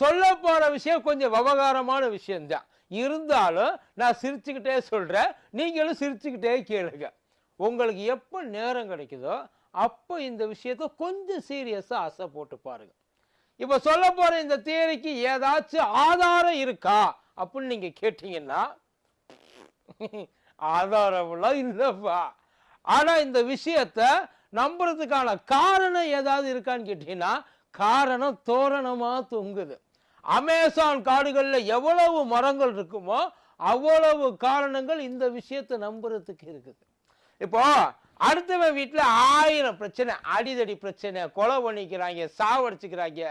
சொல்ல போகிற விஷயம் கொஞ்சம் விவகாரமான விஷயம்தான். இருந்தாலும் நான் சிரிச்சுக்கிட்டே சொல்கிறேன் நீங்களும் சிரிச்சுக்கிட்டே கேளுங்க. உங்களுக்கு எப்போ நேரம் கிடைக்குதோ அப்போ இந்த விஷயத்த கொஞ்சம் சீரியஸாக ஆசை போட்டு பாருங்க. இப்போ சொல்ல போகிற இந்த தியரிக்கு ஏதாச்சும் ஆதாரம் இருக்கா அப்படின்னு நீங்கள் கேட்டீங்கன்னா ஆதாரம்லாம் இல்லைப்பா. ஆனால் இந்த விஷயத்த நம்புறதுக்கான காரணம் ஏதாவது இருக்கான்னு கேட்டிங்கன்னா காரணம் தோரணமாக தொங்குது. அமேசான் காடுகளில் எவ்வளவு மரங்கள் இருக்குமோ அவ்வளவு காரணங்கள் இந்த விஷயத்தை நம்புறதுக்கு இருக்குது. இப்போ அடுத்தவன் வீட்டில் ஆயிரம் பிரச்சனை அடிதடி பிரச்சனை கொலை பண்ணிக்கிறாங்க சாவடிச்சுக்கிறாங்க.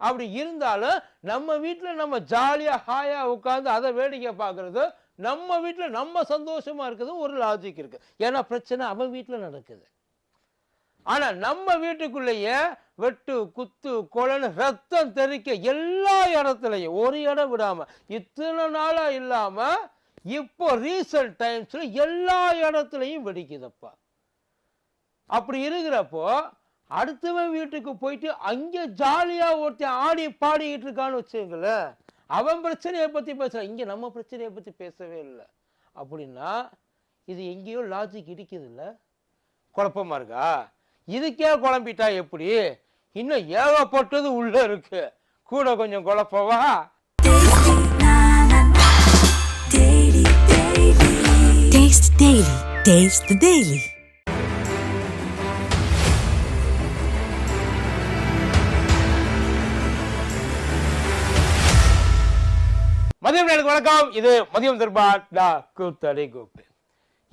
அப்படி இருந்தாலும் நம்ம வீட்டில் நம்ம ஜாலியாக ஹாயாக உட்காந்து அதை வேடிக்கை பார்க்குறது நம்ம வீட்டில் நம்ம சந்தோஷமாக இருக்கிறது ஒரு லாஜிக் இருக்குது ஏன்னா பிரச்சனை அவன் வீட்டில் நடக்குது. ஆனால் நம்ம வீட்டுக்குள்ளேயே வெட்டு குத்து கொலைன்னு ரத்தம் தெறிக்க எல்லா இடத்துலையும் ஒரு இடம் விடாமல் இத்தனை நாளாக இல்லாமல் இப்போ ரீசன்ட் டைம்ஸில் எல்லா இடத்துலையும் வெடிக்குதப்பா. அப்படி இருக்கிறப்போ அடுத்தவன் வீட்டுக்கு போயிட்டு அங்கே ஜாலியாக ஒருத்தன் ஆடி பாடிக்கிட்டு இருக்கான்னு வச்சுங்களேன் அவன் பிரச்சனையை பற்றி பேசுகிறான் இங்கே நம்ம பிரச்சனையை பற்றி பேசவே இல்லை. அப்படின்னா இது எங்கேயோ லாஜிக் இடிக்குது இல்லை குழப்பமா இருக்கா? இதுக்கே குழம்பிட்டா எப்படி? இன்னும் ஏகப்பட்டது உள்ள இருக்கு. கூட கொஞ்சம் குழப்பவா. மதியம் நேருக்கு வணக்கம். இது மதியம் திருப்பா டா கூத்தடி கூப்பு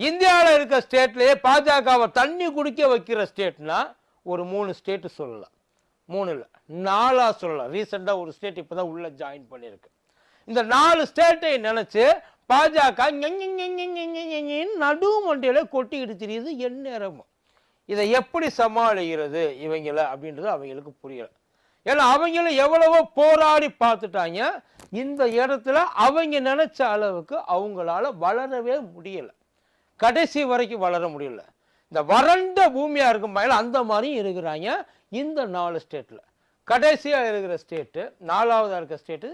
இந்தியாவில் இருக்க ஸ்டேட்லேயே பாஜகவை தண்ணி குடிக்க வைக்கிற ஸ்டேட்னா ஒரு மூணு ஸ்டேட்டு சொல்லலாம். மூணு இல்லை நாலாக சொல்லலாம். ரீசெண்டாக ஒரு ஸ்டேட் இப்போ தான் உள்ளே ஜாயின் பண்ணியிருக்கு இந்த நாலு ஸ்டேட்டை நினச்சி பாஜக நடு மண்டையில் கொட்டிக்கிட்டு தெரியுது எந்நேரமும். இதை எப்படி சமாளிக்கிறது இவங்கள அப்படின்றது அவங்களுக்கு புரியலை. ஏன்னா அவங்களும் எவ்வளவோ போராடி பார்த்துட்டாங்க. இந்த இடத்துல அவங்க நினச்ச அளவுக்கு அவங்களால வளரவே முடியல. கடைசி வரைக்கும் வளர முடியல. இந்த வறண்ட பூமியாக இருக்கும் பயில அந்த மாதிரியும் இருக்கிறாங்க இந்த நாலு ஸ்டேட்டில் கடைசியாக இருக்கிற ஸ்டேட்டு நாலாவதாக இருக்கிற ஸ்டேட்டு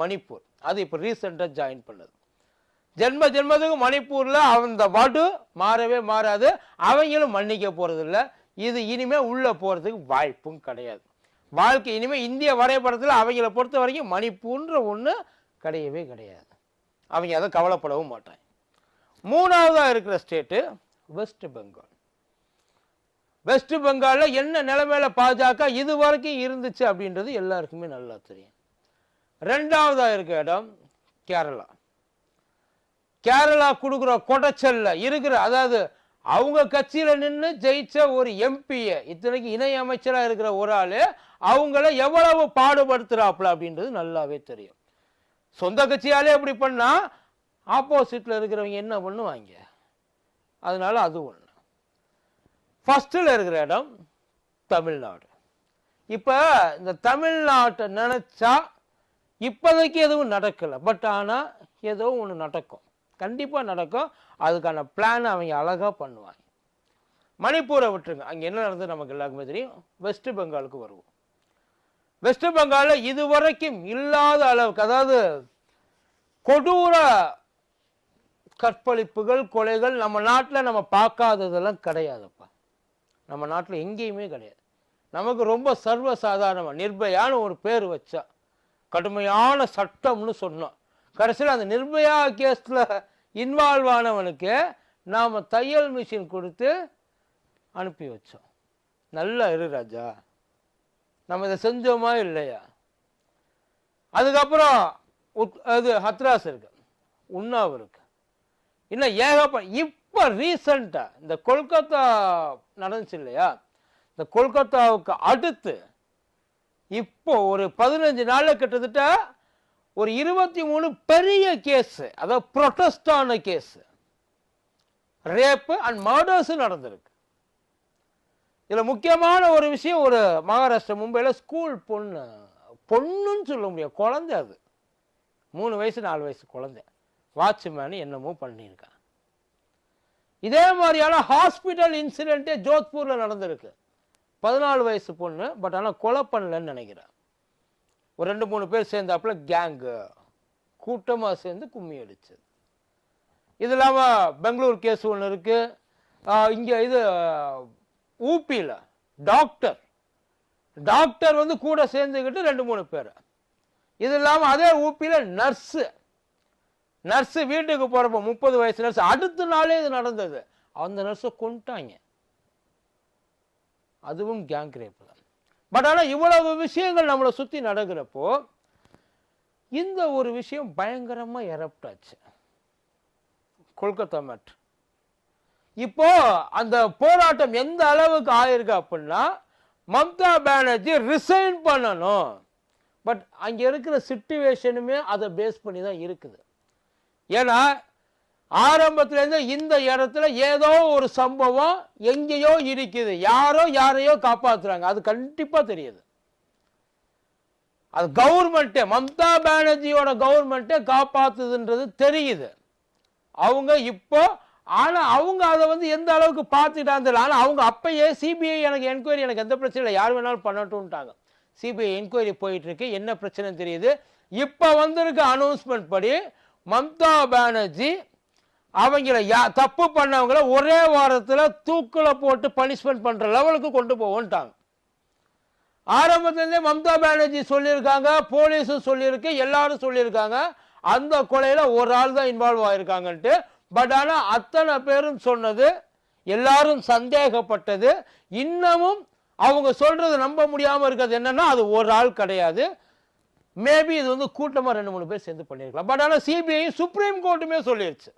மணிப்பூர். அது இப்போ ரீசெண்டாக ஜாயின் பண்ணது. ஜென்ம ஜென்மத்துக்கு மணிப்பூரில் அந்த வடு மாறவே மாறாது. அவங்களும் மன்னிக்க போகிறதில்ல இது இனிமே உள்ளே போகிறதுக்கு வாய்ப்பும் கிடையாது. வாழ்க்கை இனிமேல் இந்திய வரைபடத்தில் அவங்கள பொறுத்த வரைக்கும் மணிப்பூர்ன்ற ஒன்று கிடையவே கிடையாது. அவங்க அதை கவலைப்படவும் மாட்டாங்க. மூணாவதா இருக்கிற ஸ்டேட்டு வெஸ்ட் பெங்கால் வெஸ்ட் பெங்காலில் என்ன நிலைமையில பாஜக இது வரைக்கும் இருந்துச்சு அப்படின்றது எல்லாருக்குமே நல்லா தெரியும். ரெண்டாவதா இருக்க இடம் கேரளா. கேரளா கொடுக்குற கொடைச்சல்ல இருக்கிற அதாவது அவங்க கட்சியில நின்று ஜெயிச்ச ஒரு எம்பியை இத்தனைக்கு இணை அமைச்சரா இருக்கிற ஒரு ஆள் அவங்கள எவ்வளவு பாடுபடுத்துறாப்புல அப்படின்றது நல்லாவே தெரியும். சொந்த கட்சியாலே அப்படி பண்ணா ஆப்போசிட்டில் இருக்கிறவங்க என்ன பண்ணுவாங்க? அதனால் அது ஒன்று ஃபஸ்ட்டில் இருக்கிற இடம் தமிழ்நாடு. இப்போ இந்த தமிழ்நாட்டை நினச்சா இப்போதைக்கு எதுவும் நடக்கல. பட் ஆனால் ஏதோ ஒன்று நடக்கும். கண்டிப்பாக நடக்கும். அதுக்கான பிளான் அவங்க அழகாக பண்ணுவாங்க. மணிப்பூரை விட்டுருங்க. அங்கே என்ன நடந்தது நமக்கு எல்லாருக்குமே தெரியும்? வெஸ்ட் பெங்காலுக்கு வருவோம். வெஸ்ட் பெங்காலில் இதுவரைக்கும் இல்லாத அளவுக்கு அதாவது கொடூர கற்பழிப்புகள் கொலைகள் நம்ம நாட்டில் நம்ம பார்க்காததெல்லாம் கிடையாதுப்பா. நம்ம நாட்டில் எங்கேயுமே கிடையாது. நமக்கு ரொம்ப சர்வ நிர்பயான ஒரு பேர் வச்சா கடுமையான சட்டம்னு சொன்னோம் கடைசியில் அந்த நிர்பயா கேஸில் இன்வால்வ் ஆனவனுக்கு நாம் தையல் மிஷின் கொடுத்து அனுப்பி வச்சோம். நல்லா இரு ராஜா. நம்ம இதை செஞ்சோமா இல்லையா? அதுக்கப்புறம் உத்- அது ஹத்ராஸ் இருக்கு. உன்னாவ் இருக்கு இன்னும் ஏகப்ப இப்போ ரீசண்டாக இந்த கொல்கத்தா நடந்துச்சு இல்லையா? இந்த கொல்கத்தாவுக்கு அடுத்து இப்போ ஒரு பதினஞ்சு நாளில் கிட்டத்தட்ட ஒரு இருபத்தி மூணு பெரிய கேஸு அதாவது ப்ரொட்டஸ்டான கேஸு ரேப்பு அண்ட் மர்டர்ஸும் நடந்திருக்கு. இதில் முக்கியமான ஒரு விஷயம் ஒரு மகாராஷ்டிரா மும்பையில் ஸ்கூல் பொண்ணு பொண்ணுன்னு சொல்ல முடியாது குழந்தை அது. மூணு வயசு நாலு வயசு குழந்தை. வாட்ச்மேன் என்னமோ பண்ணியிருக்கான். இதே மாதிரியான ஹாஸ்பிட்டல் இன்சிடென்ட்டே ஜோத்பூரில் நடந்திருக்கு. பதினாலு வயசு பொண்ணு பட் ஆனால் கொலை பண்ணலன்னு நினைக்கிறேன். ஒரு ரெண்டு மூணு பேர் சேர்ந்தாப்புல கேங்கு கூட்டமாக சேர்ந்து கும்மி அடிச்சது. இது இல்லாமல் பெங்களூர் கேஸ் ஒன்று இருக்குது இங்கே இது ஊப்பியில் டாக்டர் டாக்டர் வந்து கூட சேர்ந்துக்கிட்டு ரெண்டு மூணு பேர். இது இல்லாமல் அதே ஊப்பியில் நர்ஸு நர்ஸு வீட்டுக்கு போகிறப்ப முப்பது வயசு நர்ஸ் அடுத்த நாளே இது நடந்தது. அந்த நர்ஸை கொண்டுட்டாங்க அதுவும் கேங் ரேப் தான். பட் ஆனால் இவ்வளவு விஷயங்கள் நம்மளை சுற்றி நடக்கிறப்போ இந்த ஒரு விஷயம் பயங்கரமாக எரப்டாச்சு கொல்கத்தா மேட் இப்போ அந்த போராட்டம் எந்த அளவுக்கு ஆயிருக்கு அப்படின்னா மம்தா பானர்ஜி ரிசைன் பண்ணணும். பட் அங்கே இருக்கிற சிச்சுவேஷனுமே அதை பேஸ் பண்ணி தான் இருக்குது. ஏன்னா ஆரம்பத்துலேருந்து இந்த இடத்துல ஏதோ ஒரு சம்பவம் எங்கேயோ இருக்குது. யாரோ யாரையோ காப்பாற்றுறாங்க அது கண்டிப்பாக தெரியுது. அது கவர்மெண்ட்டே மம்தா பானர்ஜியோட கவர்மெண்ட்டே காப்பாத்துதுன்றது தெரியுது. அவங்க இப்போ ஆனால் அவங்க அதை வந்து எந்த அளவுக்கு பார்த்துட்டாங்க தெரியல. அவங்க அப்பயே சிபிஐ எனக்கு என்கொயரி எனக்கு எந்த பிரச்சனை இல்லை. யார் வேணாலும் பண்ணட்டும்ட்டாங்க. சிபிஐ என்கொயரி போயிட்டுருக்கு என்ன பிரச்சனைன்னு தெரியுது. இப்போ வந்திருக்க அனௌன்ஸ்மெண்ட் படி மம்தா பானர்ஜி அவங்கள யா தப்பு பண்ணவங்கள ஒரே வாரத்தில் தூக்கில் போட்டு பனிஷ்மெண்ட் பண்ணுற லெவலுக்கு கொண்டு போவோன்ட்டாங்க. ஆரம்பத்துலேருந்தே மம்தா பானர்ஜி சொல்லியிருக்காங்க போலீஸும் சொல்லியிருக்கு எல்லாரும் சொல்லியிருக்காங்க. அந்த கொலையில் ஒரு ஆள் தான் இன்வால்வ் ஆகிருக்காங்கன்ட்டு பட் ஆனால் அத்தனை பேரும் சொன்னது எல்லாரும் சந்தேகப்பட்டது. இன்னமும் அவங்க சொல்கிறது நம்ப முடியாமல் இருக்கிறது என்னன்னா அது ஒரு ஆள் கிடையாது. மேபி இது வந்து கூட்டமாக ரெண்டு மூணு பேர் சேர்ந்து பண்ணியிருக்கலாம். பட் ஆனால் சிபிஐ சுப்ரீம் கோர்ட்டுமே சொல்லிடுச்சு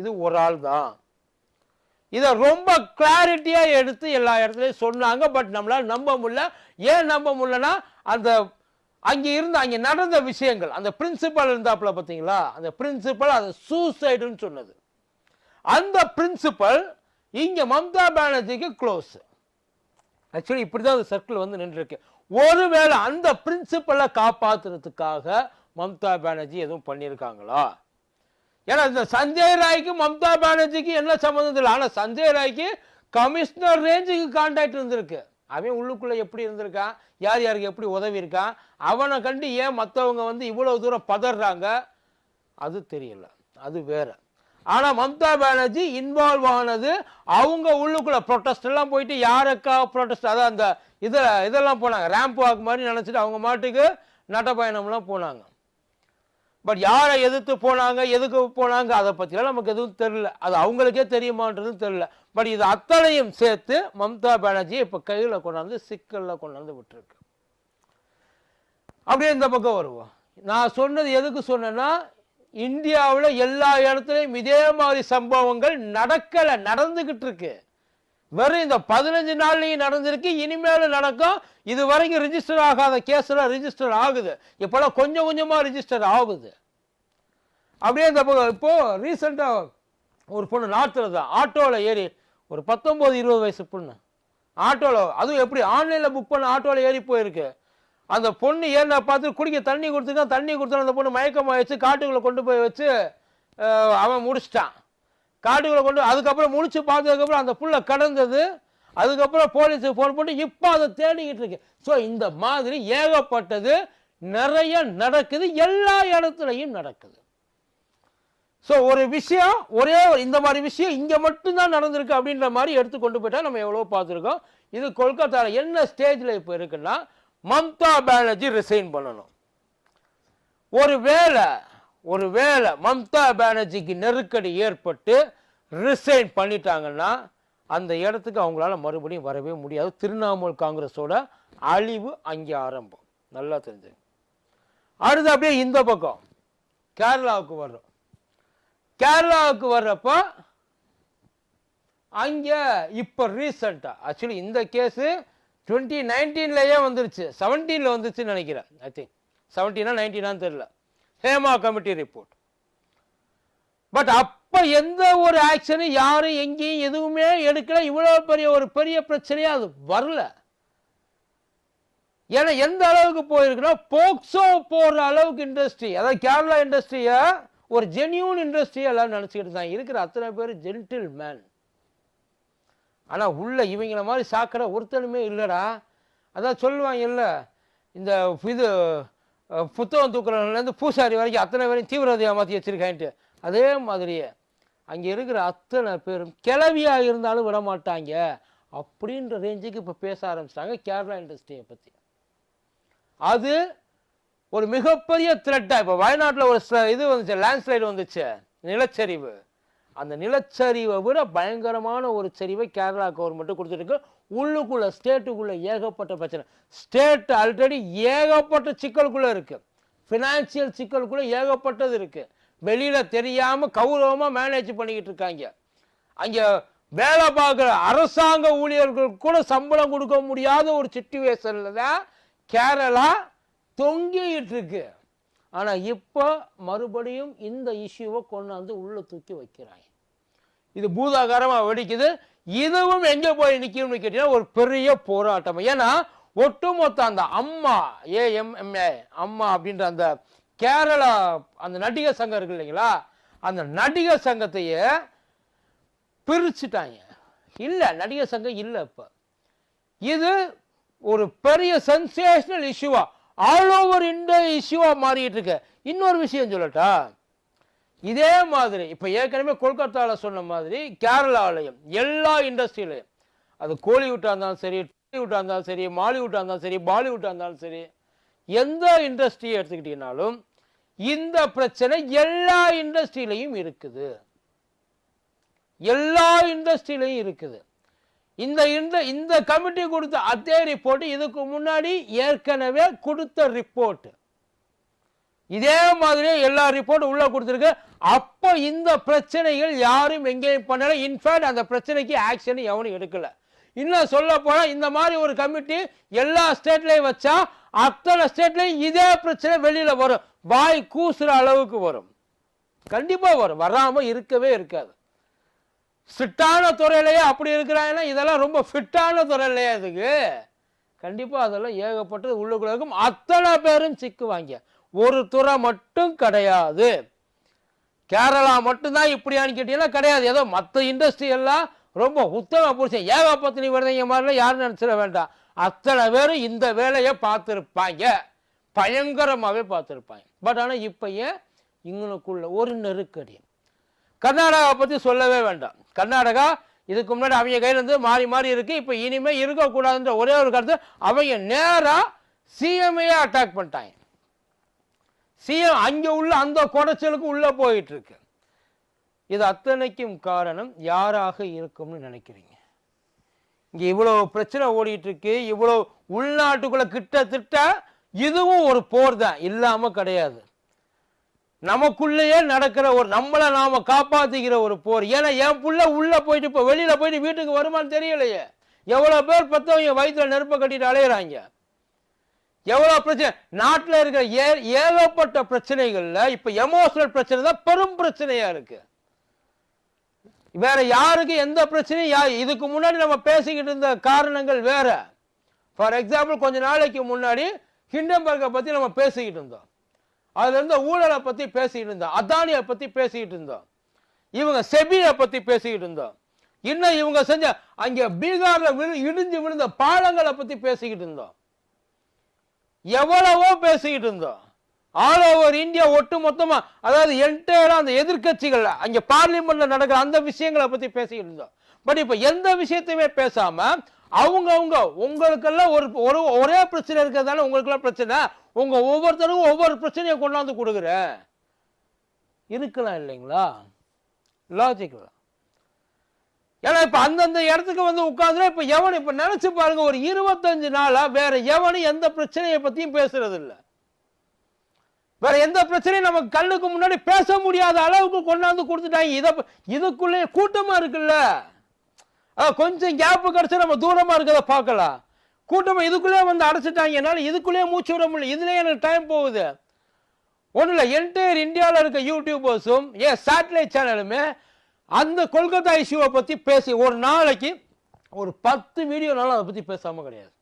இது ஒரு ஆள் தான். இதை ரொம்ப கிளாரிட்டியாக எடுத்து எல்லா இடத்துலையும் சொன்னாங்க. பட் நம்மளால் நம்ப முடியல. ஏன் நம்ப முடியலன்னா அந்த அங்கே இருந்து அங்கே நடந்த விஷயங்கள் அந்த பிரின்சிபல் இருந்தாப்புல பார்த்தீங்களா? அந்த பிரின்சிபல் அது சூசைடுன்னு சொன்னது. அந்த பிரின்சிபல் இங்கே மம்தா பானர்ஜிக்கு க்ளோஸ் ஆக்சுவலி இப்படி தான் அந்த சர்க்கிள் வந்து நின்றுருக்கு. ஒருவேளை அந்த பிரின்சிபலை காப்பாற்றுறதுக்காக மம்தா பானர்ஜி எதுவும் பண்ணியிருக்காங்களா? ஏன்னா இந்த சஞ்சய் ராய்க்கு மம்தா பானர்ஜிக்கு என்ன சம்மந்தம் இல்லை ஆனால் சஞ்சய் ராய்க்கு கமிஷனர் ரேஞ்சுக்கு கான்டாக்ட் இருந்திருக்கு. அவன் உள்ளுக்குள்ளே எப்படி இருந்திருக்கான்? யார் யாருக்கு எப்படி உதவி இருக்கான்? அவனை கண்டு ஏன் மற்றவங்க வந்து இவ்வளோ தூரம் பதறாங்க? அது தெரியல. அது வேறு. ஆனால் மம்தா பானர்ஜி இன்வால்வ் ஆனது அவங்க உள்ளுக்குள்ள ப்ரொட்டஸ்ட் எல்லாம் போயிட்டு யாருக்கா ப்ரொட்டஸ்ட் அதான் அந்த இதில் இதெல்லாம் போனாங்க. ரேம்ப் வாக் மாதிரி நினச்சிட்டு அவங்க மாட்டுக்கு நடைப்பயணம்லாம் போனாங்க. பட் யாரை எதிர்த்து போனாங்க எதுக்கு போனாங்க அதை பற்றிலாம் நமக்கு எதுவும் தெரியல. அது அவங்களுக்கே தெரியுமான்றதும் தெரியல. பட் இது அத்தனையும் சேர்த்து மம்தா பானர்ஜி இப்போ கையில் கொண்டாந்து சிக்கலில் கொண்டாந்து விட்டுருக்கு. அப்படியே இந்த பக்கம் வருவோம். நான் சொன்னது எதுக்கு சொன்னேன்னா இந்தியாவில் எல்லா இடத்துலையும் இதே மாதிரி சம்பவங்கள் நடக்கலை நடந்துக்கிட்டு இருக்கு. வெறும் இந்த பதினஞ்சு நாள்லையும் நடந்திருக்கு இனிமேலும் நடக்கும். இது வரைக்கும் ரிஜிஸ்டர் ஆகாத கேஸ்லாம் ரிஜிஸ்டர் ஆகுது. இப்போல்லாம் கொஞ்சம் கொஞ்சமாக ரிஜிஸ்டர் ஆகுது. அப்படியே இந்த பக்கம் இப்போ ரீசெண்டாக ஒரு பொண்ணு நார்த்தில் தான். ஆட்டோவில் ஏறி ஒரு பத்தொம்போது இருபது வயசு பொண்ணு. ஆட்டோவில் அதுவும் எப்படி ஆன்லைனில் புக் பண்ண ஆட்டோவில் ஏறி போயிருக்கு. அந்த பொண்ணு ஏன்னா பார்த்து குடிக்க தண்ணி கொடுத்துருக்கான் தண்ணி கொடுத்தா அந்த பொண்ணு மயக்கமாக வச்சு காட்டுக்குள்ளே கொண்டு போய் வச்சு அவன் முடிச்சிட்டான். காட்டுக்குள்ளே கொண்டு அதுக்கப்புறம் முடிச்சு பார்த்ததுக்கப்புறம் அந்த புள்ள கடந்தது. அதுக்கப்புறம் போலீஸுக்கு ஃபோன் பண்ணி இப்போ அதை தேடிக்கிட்டு இருக்கு ஸோ இந்த மாதிரி ஏகப்பட்டது நிறைய நடக்குது. எல்லா இடத்துலையும் நடக்குது. ஸோ ஒரு விஷயம் ஒரே ஒரு இந்த மாதிரி விஷயம் இங்கே மட்டும்தான் நடந்திருக்கு அப்படின்ற மாதிரி எடுத்து கொண்டு போயிட்டால் நம்ம எவ்வளோ பார்த்துருக்கோம். இது கொல்கத்தாவில் என்ன ஸ்டேஜில் இப்போ இருக்குன்னா மம்தா பானர்ஜி ரிசைன் பண்ணணும். ஒரு வேளை ஒரு வேளை மம்தா பானர்ஜிக்கு நெருக்கடி ஏற்பட்டு ரிசைன் பண்ணிட்டாங்கன்னா அந்த இடத்துக்கு அவங்களால மறுபடியும் வரவே முடியாது. திரிணாமுல் காங்கிரஸோட அழிவு அங்கே ஆரம்பம். நல்லா தெரிஞ்சு அடுத்து அப்படியே இந்த பக்கம். கேரளாவுக்கு வர்றோம். கேரளாவுக்கு வர்றப்போ அங்கே இப்போ ரீசண்டாக ஆக்சுவலி இந்த கேஸு டுவெண்ட்டி நைன்டீன்லேயே வந்துருச்சு. செவன்டீனில் வந்துருச்சுன்னு நினைக்கிறேன் ஐ திங்க் செவன்டீனா நைன்டீனான்னு தெரியல. ஹேமா கமிட்டி ரிப்போர்ட் பட் அப்போ எந்த ஒரு ஆக்ஷனும் யாரும் எங்கேயும் எதுவுமே எடுக்கல. இவ்வளோ பெரிய ஒரு பெரிய பிரச்சனையாக அது வரல. ஏன்னா எந்த அளவுக்கு போயிருக்குன்னா போக்சோ போடுற அளவுக்கு இண்டஸ்ட்ரி அதாவது கேரளா இண்டஸ்ட்ரியை ஒரு ஜென்யூன் இண்டஸ்ட்ரி எல்லாரும் நினச்சிக்கிட்டு தான் இருக்கிற அத்தனை பேர் ஜென்டில் மேன் ஆனால் உள்ள இவங்கள மாதிரி சாக்கடை ஒருத்தனுமே இல்லைடா. அதான் சொல்லுவாங்க இல்லை இந்த இது புத்தகம் தூக்குறவங்கலேருந்து பூசாரி வரைக்கும் அத்தனை பேரையும் தீவிரவாதியாக மாற்றி வச்சிருக்கான்ட்டு. அதே மாதிரியே அங்கே இருக்கிற அத்தனை பேரும் கிளவியாக இருந்தாலும் விட மாட்டாங்க அப்படின்ற ரேஞ்சுக்கு இப்போ பேச ஆரம்பிச்சிட்டாங்க கேரளா இண்டஸ்ட்ரியை பற்றி அது ஒரு மிகப்பெரிய த்ரெட்டாக இப்போ வயநாட்டில் ஒரு இது வந்துச்சு லேண்ட்ஸ்லைடு வந்துச்சு நிலச்சரிவு. அந்த நிலச்சரிவை விட பயங்கரமான ஒரு சரிவை கேரளா கவர்மெண்ட்டு கொடுத்துருக்கு உள்ளுக்குள்ளே ஸ்டேட்டுக்குள்ளே ஏகப்பட்ட பிரச்சனை. ஸ்டேட் ஆல்ரெடி ஏகப்பட்ட சிக்கலுக்குள்ளே இருக்குது ஃபினான்சியல் சிக்கலுக்குள்ளே ஏகப்பட்டது இருக்குது வெளியில் தெரியாமல் கௌரவமாக மேனேஜ் பண்ணிக்கிட்டு இருக்காங்க. அங்கே வேலை பார்க்குற அரசாங்க ஊழியர்களுக்கு கூட சம்பளம் கொடுக்க முடியாத ஒரு சுச்சுவேஷனில் தான் கேரளா தொங்கிட்டு இருக்குது ஆனால் இப்போ மறுபடியும் இந்த இஷ்யூவை கொண்டாந்து உள்ளே தூக்கி வைக்கிறாங்க இது பூதாகாரமாக வெடிக்குது. இதுவும் எங்கே போய் நிற்கணும்னு கேட்டீங்கன்னா ஒரு பெரிய போராட்டம். ஏன்னா ஒட்டுமொத்த அந்த அம்மா ஏஎம்எம்ஏ அம்மா அப்படின்ற அந்த கேரளா அந்த நடிகர் சங்கம் இருக்கு இல்லைங்களா? அந்த நடிகர் சங்கத்தையே பிரிச்சுட்டாங்க. இல்லை நடிகர் சங்கம் இல்லை இப்போ. இது ஒரு பெரிய சென்சேஷனல் இஷ்யூவா ஆல் ஓவர் இந்தியா இஷ்யூவாக மாறிக்கிட்டு இருக்கு இன்னொரு விஷயம் சொல்லட்டா? இதே மாதிரி இப்போ ஏற்கனவே கொல்கத்தாவில் சொன்ன மாதிரி கேரளாவிலையும் எல்லா இண்டஸ்ட்ரியிலையும் அது கோலிவுட்டாக இருந்தாலும் சரி டாலிவுட்டாக இருந்தாலும் சரி மாலிவுட்டாக இருந்தாலும் சரி பாலிவுட்டாக இருந்தாலும் சரி எந்த இண்டஸ்ட்ரியை எடுத்துக்கிட்டீங்கனாலும் இந்த பிரச்சனை எல்லா இண்டஸ்ட்ரியிலையும் இருக்குது. எல்லா இண்டஸ்ட்ரியிலையும் இருக்குது. இந்த இந்த இந்த கமிட்டி கொடுத்த அதே ரிப்போர்ட் இதுக்கு முன்னாடி ஏற்கனவே கொடுத்த ரிப்போர்ட். இதே மாதிரி எல்லா ரிப்போர்ட்டும் உள்ள கொடுத்துருக்கு. அப்போ இந்த பிரச்சனைகள் யாரும் எங்கேயும் பண்ணல. இன்ஃபேக்ட் அந்த பிரச்சனைக்கு ஆக்ஷன் எவனும் எடுக்கல. இன்னும் சொல்ல போனால் இந்த மாதிரி ஒரு கமிட்டி எல்லா ஸ்டேட்லையும் வச்சா அத்தனை ஸ்டேட்லையும் இதே பிரச்சனை வெளியில் வரும். வாய் கூசுற அளவுக்கு வரும். கண்டிப்பாக வரும். வராமல் இருக்கவே இருக்காது. ஸ்ட்ரிக்டான துறையிலேயே அப்படி இருக்கிறாங்கன்னா இதெல்லாம் ரொம்ப ஃபிட்டான துறையிலையே அதுக்கு கண்டிப்பாக அதெல்லாம் ஏகப்பட்டது உள்ளுக்குள்ள இருக்கும். அத்தனை பேரும் சிக்குவாங்க ஒரு துறை மட்டும் கிடையாது. கேரளா மட்டும்தான் இப்படியான்னு கேட்டீங்கன்னா கிடையாது. ஏதோ மற்ற இண்டஸ்ட்ரி எல்லாம் ரொம்ப உத்தம புருஷன். ஏகப்பத்தினி விரதங்க மாதிரிலாம் யாரும் நினச்சிட வேண்டாம். அத்தனை பேரும் இந்த வேலையை பார்த்துருப்பாங்க. பயங்கரமாகவே பார்த்துருப்பாங்க. பட் ஆனால் இப்போ ஏன்? இவங்களுக்குள்ள ஒரு நெருக்கடி. கர்நாடகாவை பற்றி சொல்லவே வேண்டாம். கர்நாடகா இதுக்கு முன்னாடி அவங்க கையில் இருந்து மாறி மாறி இருக்குது இப்போ இனிமேல் இருக்கக்கூடாதுன்ற ஒரே ஒரு கருத்து அவங்க நேராக சிஎம்ஐயே அட்டாக் பண்ணிட்டாங்க. சிஎம் அங்கே உள்ள அந்த குடைச்சலுக்கு உள்ளே போயிட்டுருக்கு இது அத்தனைக்கும் காரணம் யாராக இருக்கும்னு நினைக்கிறீங்க? இங்கே இவ்வளோ பிரச்சனை ஓடிட்டுருக்கு இவ்வளோ உள்நாட்டுக்குள்ளே கிட்டத்தட்ட இதுவும் ஒரு போர் தான். இல்லாமல் கிடையாது. நமக்குள்ளேயே நடக்கிற ஒரு நம்மளை நாம காப்பாத்திக்கிற ஒரு போர். ஏன்னா என் புள்ள உள்ள போயிட்டு இப்போ வெளியில போயிட்டு வீட்டுக்கு வருமான்னு தெரியலையே. எவ்வளவு பேர் பத்தவங்க வயிற்றுல நெருப்ப கட்டிட்டு அலையிறாங்க. எவ்வளவு பிரச்சனை? நாட்டில் இருக்கிற ஏ ஏகப்பட்ட பிரச்சனைகள்ல இப்ப எமோஷனல் பிரச்சனை தான் பெரும் பிரச்சனையா இருக்கு. வேற யாருக்கு எந்த பிரச்சனையும் யா இதுக்கு முன்னாடி நம்ம பேசிக்கிட்டு இருந்த காரணங்கள் வேற. ஃபார் எக்ஸாம்பிள் கொஞ்ச நாளைக்கு முன்னாடி ஹிண்டன்பர்கை பத்தி நம்ம பேசிக்கிட்டு இருந்தோம். அதுல இருந்த ஊழலை பத்தி பேசிகிட்டு இருந்தோம் அதானியை பத்தி பேசிக்கிட்டு இருந்தோம் இவங்க செபியை பத்தி பேசிக்கிட்டு இருந்தோம் இன்னும் இவங்க செஞ்ச அங்க பீகார்ல விழு இடிஞ்சு விழுந்த பாலங்களை பத்தி பேசிக்கிட்டு இருந்தோம் எவ்வளவோ பேசிக்கிட்டு இருந்தோம் ஆல் ஓவர் இந்தியா ஒட்டு மொத்தமா அதாவது என்டையரா அந்த எதிர்கட்சிகள் அங்க பார்லிமெண்ட்ல நடக்கிற அந்த விஷயங்களை பத்தி பேசிக்கிட்டு இருந்தோம் பட் இப்ப எந்த விஷயத்தையுமே பேசாம அவங்க அவங்க உங்களுக்கெல்லாம் ஒரு ஒரு ஒரே பிரச்சனை இருக்கிறதால உங்களுக்கெல்லாம் பிரச்சனை. உங்கள் ஒவ்வொருத்தருக்கும் ஒவ்வொரு பிரச்சனையை கொண்டாந்து கொடுக்குறேன் இருக்கலாம் இல்லைங்களா? லாஜிக்கலாம் ஏன்னா இப்போ அந்தந்த இடத்துக்கு வந்து உட்காந்துனா இப்போ எவன் இப்போ நினச்சி பாருங்கள் ஒரு இருபத்தஞ்சு நாளாக வேறு எவனும் எந்த பிரச்சனையை பற்றியும் பேசுறது இல்லை வேற எந்த பிரச்சனையும் நம்ம கண்ணுக்கு முன்னாடி பேச முடியாத அளவுக்கு கொண்டாந்து கொடுத்துட்டாங்க. இதை ப- இதுக்குள்ளே கூட்டமாக இருக்குல்ல. கொஞ்சம் கேப்பு கிடச்சி நம்ம தூரமாக இருக்கிறத பார்க்கலாம். கூட்டமாக இதுக்குள்ளே வந்து அடைச்சிட்டாங்க. என்னால் இதுக்குள்ளேயே மூச்சு விட முடியல. இதுலேயே எனக்கு டைம் போகுது. ஒன்றும் இல்லை என்டையர் இந்தியாவில் இருக்க யூடியூபர்ஸும் ஏன் சேட்டலைட் சேனலுமே அந்த கொல்கத்தா இஷ்யூவை பற்றி பேசி ஒரு நாளைக்கு ஒரு பத்து வீடியோனாலும் அதை பற்றி பேசாமல் கிடையாது.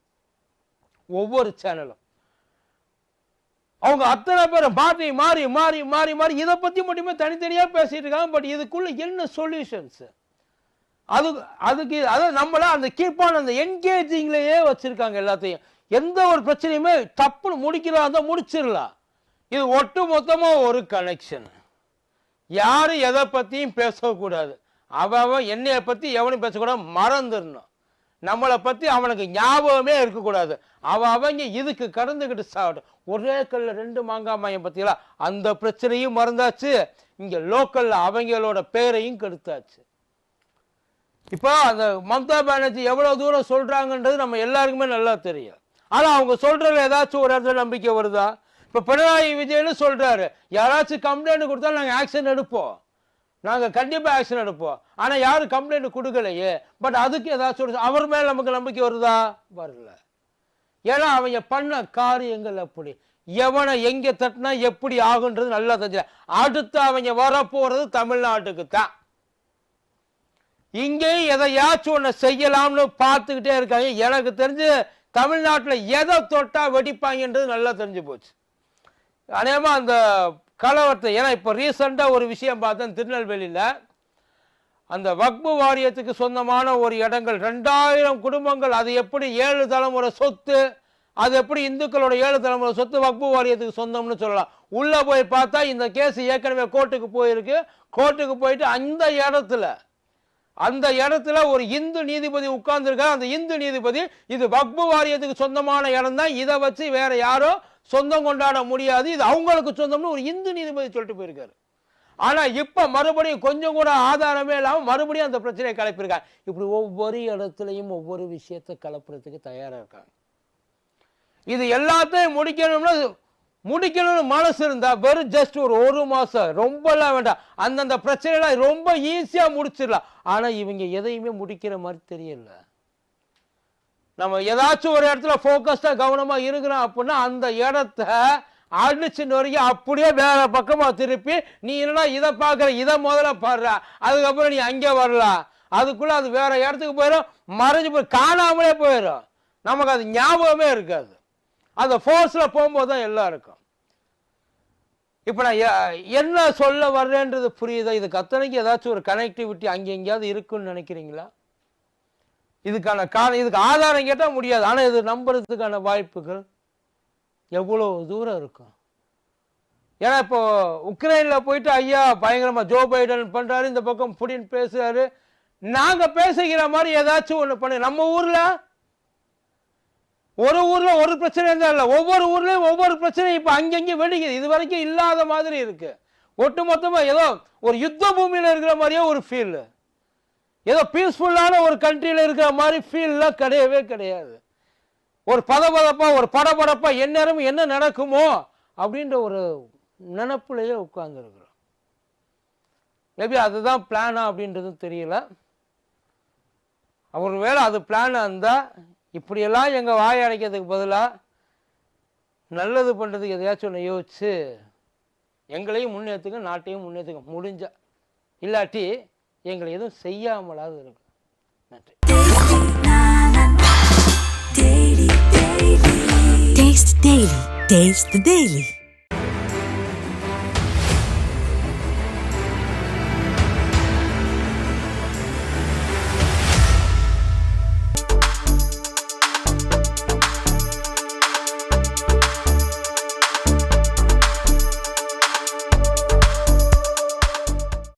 ஒவ்வொரு சேனலும் அவங்க அத்தனை பேரை மாற்றி மாறி மாறி மாறி மாறி இதை பற்றி மட்டுமே தனித்தனியாக பேசிகிட்டு இருக்காங்க. பட் இதுக்குள்ளே என்ன சொல்யூஷன்ஸு அது அதுக்கு அதாவது நம்மள அந்த கீப்பான அந்த என்கேஜிங்லேயே வச்சுருக்காங்க எல்லாத்தையும். எந்த ஒரு பிரச்சனையுமே தப்புன்னு முடிக்கிறதா இருந்தால் முடிச்சிடலாம். இது ஒட்டு மொத்தமாக ஒரு கனெக்ஷன் யாரும் எதை பற்றியும் பேசக்கூடாது. அவன் அவன் பற்றி எவனையும் எவனும் பேசக்கூடாது. மறந்துடணும். நம்மளை பற்றி அவனுக்கு ஞாபகமே இருக்கக்கூடாது. அவன் அவங்க இதுக்கு கடந்துக்கிட்டு சாப்பிடும் ஒரே கல்ல ரெண்டு மாங்காய் மாயம் பற்றியெல்லாம் அந்த பிரச்சனையும் மறந்தாச்சு. இங்கே லோக்கலில் அவங்களோட பேரையும் கெடுத்தாச்சு. இப்போ அந்த மம்தா பானர்ஜி எவ்வளோ தூரம் சொல்கிறாங்கன்றது நம்ம எல்லாருக்குமே நல்லா தெரியும். ஆனால் அவங்க சொல்றதுல ஏதாச்சும் ஒரு இடத்துல நம்பிக்கை வருதா? இப்போ பினராயி விஜயன்னு சொல்கிறாரு யாராச்சும் கம்ப்ளைண்ட் கொடுத்தா நாங்கள் ஆக்ஷன் எடுப்போம். நாங்கள் கண்டிப்பாக ஆக்ஷன் எடுப்போம். ஆனால் யாரும் கம்ப்ளைண்ட் கொடுக்கலையே. பட் அதுக்கு ஏதாச்சும் ஒரு அவர் மேலே நமக்கு நம்பிக்கை வருதா? வரல. ஏன்னா அவங்க பண்ண காரியங்கள் அப்படி. எவனை எங்கே தட்டினா எப்படி ஆகுன்றது நல்லா தெரிஞ்சு அடுத்து அவங்க வரப்போகிறது தமிழ்நாட்டுக்கு தான். இங்கேயும் எதையாச்சும் ஒன்று செய்யலாம்னு பார்த்துக்கிட்டே இருக்காங்க. எனக்கு தெரிஞ்சு தமிழ்நாட்டில் எதை தொட்டால் வெடிப்பாங்கன்றது நல்லா தெரிஞ்சு போச்சு. அநேகமாக அந்த கலவரத்தை ஏன்னா இப்போ ரீசெண்டாக ஒரு விஷயம் பார்த்தேன் திருநெல்வேலியில். அந்த வக்பு வாரியத்துக்கு சொந்தமான ஒரு இடங்கள் ரெண்டாயிரம் குடும்பங்கள் அது எப்படி ஏழு தலைமுறை சொத்து அது எப்படி இந்துக்களோட ஏழு தலைமுறை சொத்து வக்பு வாரியத்துக்கு சொந்தம்னு சொல்லலாம். உள்ளே போய் பார்த்தா இந்த கேஸ் ஏற்கனவே கோர்ட்டுக்கு போயிருக்கு. கோர்ட்டுக்கு போயிட்டு அந்த இடத்துல அந்த இடத்துல ஒரு இந்து நீதிபதி உட்கார்ந்துருக்கார். அந்த இந்து நீதிபதி இது வக்பு வாரியத்துக்கு சொந்தமான இடம் தான் இதை வச்சு வேற யாரும் சொந்தம் கொண்டாட முடியாது. இது அவங்களுக்கு சொந்தம்னு ஒரு இந்து நீதிபதி சொல்லிட்டு போயிருக்காரு. ஆனால் இப்போ மறுபடியும் கொஞ்சம் கூட ஆதாரமே இல்லாமல் மறுபடியும் அந்த பிரச்சனையை கலப்பிருக்காங்க இப்படி ஒவ்வொரு இடத்துலையும் ஒவ்வொரு விஷயத்தை கலப்புறதுக்கு தயாராக இருக்காங்க. இது எல்லாத்தையும் முடிக்கணும்னா முடிக்கணும்னு மனசு இருந்தா வெறும் ஜஸ்ட் ஒரு ஒரு மாசம். ரொம்பலாம் வேண்டாம். அந்தந்த பிரச்சனைலாம் ரொம்ப ஈஸியா முடிச்சிடலாம். ஆனா இவங்க எதையுமே முடிக்கிற மாதிரி தெரியல. நம்ம ஏதாச்சும் ஒரு இடத்துல ஃபோக்கஸ்டாக கவனமா இருக்கிறோம் அப்படின்னா அந்த இடத்த அடிச்சு நொறுக்கி அப்படியே வேற பக்கமா திருப்பி நீ என்னன்னா இதை பார்க்குற இதை முதல்ல பாடுற. அதுக்கப்புறம் நீ அங்கே வரலாம் அதுக்குள்ள அது வேற இடத்துக்கு போயிடும் மறைஞ்சு போய் காணாமலே போயிடும் நமக்கு அது ஞாபகமே இருக்காது. அந்த ஃபோர்ஸில் போகும்போது தான் எல்லாம் இருக்கும். இப்போ நான் என்ன சொல்ல வர்றேன்றது புரியுதா? இதுக்கு அத்தனைக்கு ஏதாச்சும் ஒரு கனெக்டிவிட்டி அங்கே எங்கேயாவது இருக்குன்னு நினைக்கிறீங்களா? இதுக்கான காரணம் இதுக்கு ஆதாரம் கேட்டால் முடியாது. ஆனால் இது நம்புறதுக்கான வாய்ப்புகள் எவ்வளோ தூரம் இருக்கும்? ஏன்னா இப்போ உக்ரைனில் போயிட்டு ஐயா பயங்கரமாக ஜோ பைடன் பண்ணுறாரு இந்த பக்கம் புடின் பேசுகிறாரு நாங்கள் பேசுகிற மாதிரி ஏதாச்சும் ஒன்று பண்ணு. நம்ம ஊரில் ஒரு ஊரில் ஒரு பிரச்சனை தான் இல்லை. ஒவ்வொரு ஊர்லேயும் ஒவ்வொரு பிரச்சனையும் இப்போ அங்கங்கே வெடிக்குது? இது வரைக்கும் இல்லாத மாதிரி இருக்கு. ஒட்டு மொத்தமாக ஏதோ ஒரு யுத்த பூமியில் இருக்கிற மாதிரியே ஒரு ஃபீல் ஏதோ பீஸ்ஃபுல்லான ஒரு கண்ட்ரியில் இருக்கிற மாதிரி ஃபீல்லாம் கிடையவே கிடையாது. ஒரு பதபதப்பாக ஒரு படபடப்பாக எந்நேரமும் என்ன நடக்குமோ அப்படின்ற ஒரு நினப்புலையே உட்காந்துருக்குறோம் மேபி அதுதான் பிளானா அப்படின்றதும் தெரியல. அவர் வேலை அது பிளானாக இருந்தால் இப்படியெல்லாம் எங்கள் வாய் அடைக்கிறதுக்கு பதிலாக நல்லது பண்ணுறதுக்கு எதையாச்சும் ஒன்று யோசிச்சு எங்களையும் முன்னேற்றுங்க நாட்டையும் முன்னேற்றுங்க முடிஞ்சா இல்லாட்டி எங்களை எதுவும் செய்யாமலாவது இருக்கும் நன்றி Taste the Daily. Taste the Daily.